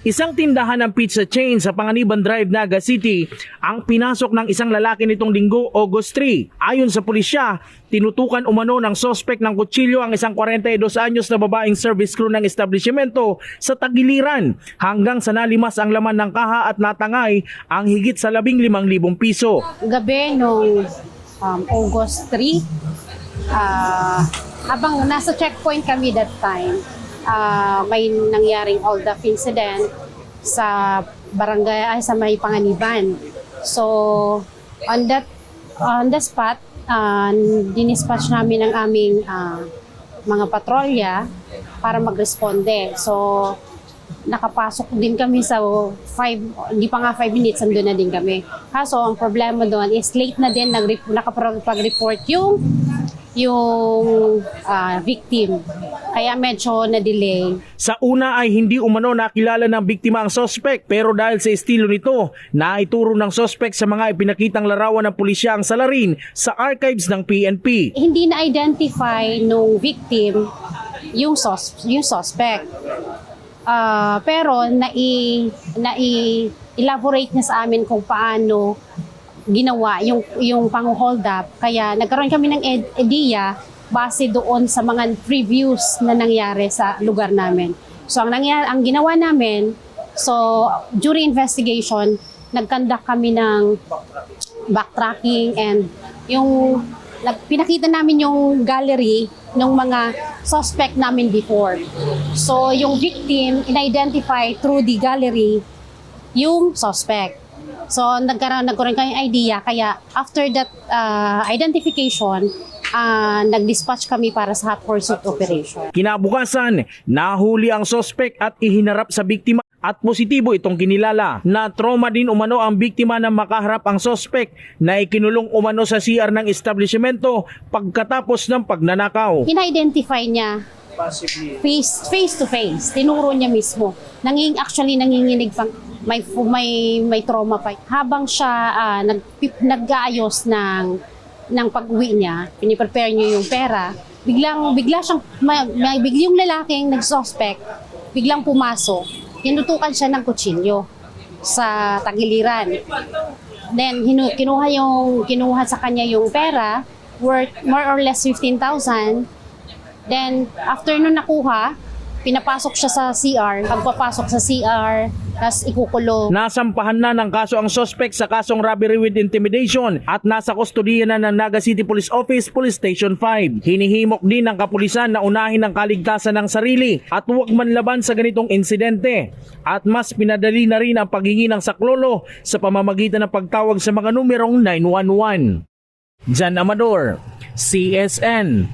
Isang tindahan ng pizza chain sa Panganiban Drive, Naga City ang pinasok ng isang lalaki nitong linggo, August 3. Ayon sa pulisya, tinutukan umano ng sospek ng kutsilyo ang isang 42 anyos na babaeng service crew ng establishmento sa Tagiliran hanggang sa nalimas ang laman ng kaha at natangay ang higit sa 15,000 piso. gabi nung um, August 3, ah, habang nasa checkpoint kami that time, ah, may nangyaring hold up incident sa barangay ay sa may panganiban. So, on that on the spot, uh, dinispatch namin ang aming ah, mga patrolya para magresponde. So, nakapasok din kami sa 5, hindi pa nga 5 minutes, andun na din kami. Kaso, ang problema doon is late na din nag nakapag-report yung yung ah, victim. Kaya medyo na-delay. Sa una ay hindi umano nakilala ng biktima ang sospek pero dahil sa estilo nito, naituro ng sospek sa mga ipinakitang larawan ng pulisya ang salarin sa archives ng PNP. Hindi na-identify nung victim yung, sus yung suspect. Ah, pero nai, nai-elaborate niya sa amin kung paano ginawa yung yung pang-hold up. Kaya nagkaroon kami ng idea base doon sa mga previews na nangyari sa lugar namin. So ang nangyari, ang ginawa namin, so during investigation, nagkandak kami ng backtracking and yung pinakita namin yung gallery ng mga suspect namin before. So yung victim, in-identify through the gallery yung suspect. So nagkaroon, nagkaroon kami idea kaya after that uh, identification, uh, nag-dispatch kami para sa hot pursuit operation. Kinabukasan, nahuli ang sospek at ihinarap sa biktima at positibo itong kinilala. Na trauma din umano ang biktima na makaharap ang sospek na ikinulong umano sa CR ng establishmento pagkatapos ng pagnanakaw. In-identify niya face face to face. Tinuro niya mismo. Nanging actually nanginginig pang may may may trauma pa. Habang siya ah, nag nag-aayos ng ng pag-uwi niya, piniprepare niya yung pera, biglang bigla siyang may, may biglang yung lalaking nag-suspect, biglang pumasok. Tinutukan siya ng kutsilyo sa tagiliran. Then hinu, kinuha yung kinuha sa kanya yung pera worth more or less 15,000 Then, after nun nakuha, pinapasok siya sa CR. Pagpapasok sa CR, tapos ikukulong. Nasampahan na ng kaso ang sospek sa kasong robbery with intimidation at nasa kustodiya na ng Naga City Police Office Police Station 5. Hinihimok din ng kapulisan na unahin ang kaligtasan ng sarili at huwag manlaban sa ganitong insidente. At mas pinadali na rin ang paghingi ng saklolo sa pamamagitan ng pagtawag sa mga numerong 911. Jan Amador, CSN,